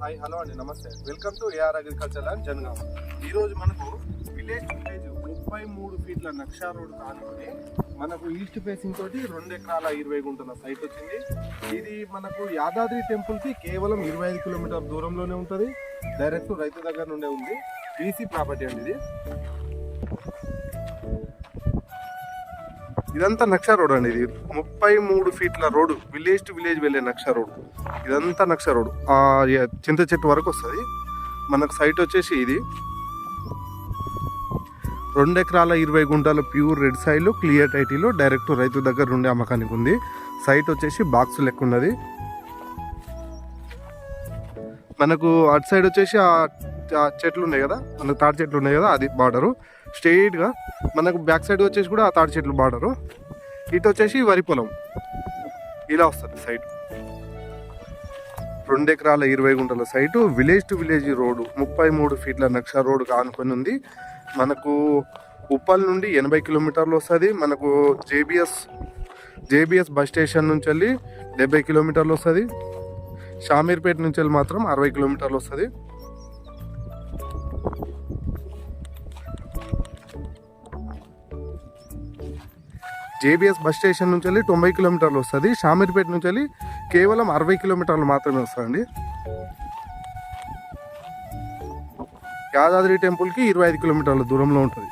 Hi hello అండి నమస్తే. Welcome to AR agriculture land Jangaon ఈరోజు మనకు విలేజ్ విలేజ్ ముప్పై మూడు ఫీట్ల నక్షా రోడ్ కానుకొని మనకు ఈస్ట్ ఫేసింగ్ తోటి రెండు ఎకరాల ఇరవై గుంటల సైట్ వచ్చింది. ఇది మనకు యాదాద్రి టెంపుల్కి కేవలం ఇరవై ఐదు కిలోమీటర్ దూరంలోనే ఉంటుంది. డైరెక్ట్ రైతు దగ్గర నుండే ఉంది. బీసీ ప్రాపర్టీ అండి ఇది. ఇదంతా నక్షా రోడ్ అండి. ఇది ముప్పై మూడు ఫీట్ల రోడ్డు విలేజ్ టు విలేజ్ వెళ్ళే నక్షా రోడ్. ఇదంతా నక్షా రోడ్. ఆ చింత చెట్టు వరకు వస్తుంది. మనకు సైట్ వచ్చేసి ఇది. రెండు ఎకరాల ఇరవై గుంటల pure red soil clear title direct రైతు దగ్గర నుండి అమ్మకానికి ఉంది. సైట్ వచ్చేసి బాక్స్ లెక్క ఉన్నది. మనకు అటు సైడ్ వచ్చేసి ఆ ఆ చెట్లు ఉన్నాయి కదా. మనకు తాటి చెట్లు ఉన్నాయి కదా అది బార్డరు. స్ట్రెయిట్గా మనకు బ్యాక్ సైడ్ వచ్చేసి కూడా ఆ తాటి చెట్లు బార్డరు. ఇటు వచ్చేసి వరి పొలం. ఇలా వస్తుంది సైట్ రెండు ఎకరాల ఇరవై గుంటల site village to village road. ముప్పై మూడు ఫీట్ల నక్ష రోడ్డు కానుకొని ఉంది. మనకు ఉప్పల్ నుండి ఎనభై కిలోమీటర్లు వస్తుంది. మనకు జేబిఎస్ జేబిఎస్ బస్ స్టేషన్ నుంచి వెళ్ళి డెబ్బై కిలోమీటర్లు వస్తుంది. షామీర్పేట నుంచి వెళ్ళి మాత్రం అరవై కిలోమీటర్లు వస్తుంది. జేబిఎస్ బస్ స్టేషన్ నుంచి వెళ్ళి తొంభై కిలోమీటర్లు వస్తుంది. షామీర్పేట నుంచి వెళ్ళి కేవలం అరవై కిలోమీటర్లు మాత్రమే వస్తుందండి. యాదాద్రి టెంపుల్కి ఇరవై ఐదు కిలోమీటర్ల దూరంలో ఉంటుంది.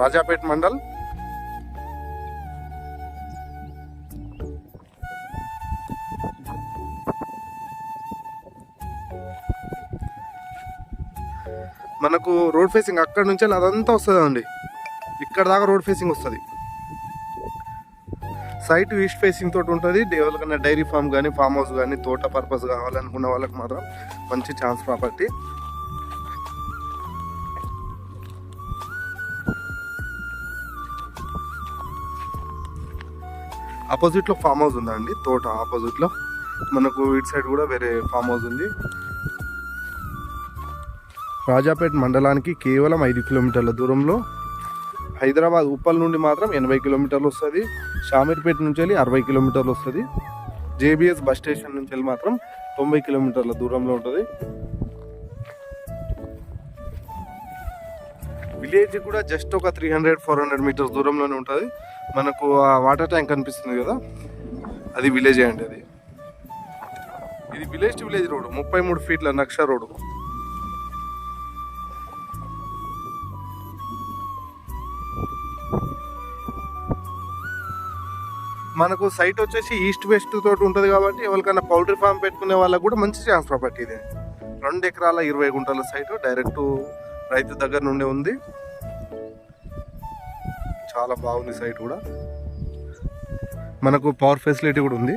రాజాపేట మండల్ మనకు రోడ్ ఫేసింగ్ అక్కడ నుంచి అదంతా వస్తుంది అండి. ఇక్కడ దాకా రోడ్ ఫేసింగ్ వస్తుంది. సైట్ ఈస్ట్ ఫేసింగ్ తోటి ఉంటుంది ఎవరికైనా డైరీ ఫామ్ కానీ ఫామ్ హౌస్ కానీ తోట పర్పస్ కావాలనుకున్న వాళ్ళకి మాత్రం మంచి ఛాన్స్ ప్రాపర్టీ. ఆపోజిట్లో ఫామ్ హౌస్ ఉందండి తోట ఆపోజిట్లో. మనకు ఇటు సైడ్ కూడా వేరే ఫామ్ హౌస్ ఉంది. రాజాపేట మండలానికి కేవలం ఐదు కిలోమీటర్ల దూరంలో హైదరాబాద్ ఉప్పల్ నుండి మాత్రం ఎనభై కిలోమీటర్లు వస్తుంది. షామీర్పేట నుంచి వెళ్ళి అరవై కిలోమీటర్లు వస్తుంది. జేబిఎస్ బస్ స్టేషన్ నుంచి వెళ్ళి మాత్రం తొంభై కిలోమీటర్ల దూరంలో ఉంటుంది. విలేజ్ కూడా జస్ట్ ఒక three hundred four hundred metres దూరంలోనే ఉంటుంది. మనకు ఆ వాటర్ ట్యాంక్ కనిపిస్తుంది కదా? అది విలేజే అండి అది. ఇది విలేజ్ టు విలేజ్ రోడ్ ముప్పై మూడు ఫీట్ల నక్ష రోడ్డు. మనకు సైట్ వచ్చేసి ఈస్ట్ వెస్ట్ తోటి ఉంటుంది కాబట్టి ఎవరికైనా పౌల్ట్రీ ఫామ్ పెట్టుకునే వాళ్ళకి కూడా మంచి ఛాన్స్ ప్రాపర్టీ ఇది. రెండు ఎకరాల ఇరవై గుంటల సైట్ డైరెక్ట్ రైతు దగ్గర నుండి ఉంది. చాలా బాగుంది సైట్ కూడా. మనకు పవర్ ఫెసిలిటీ కూడా ఉంది.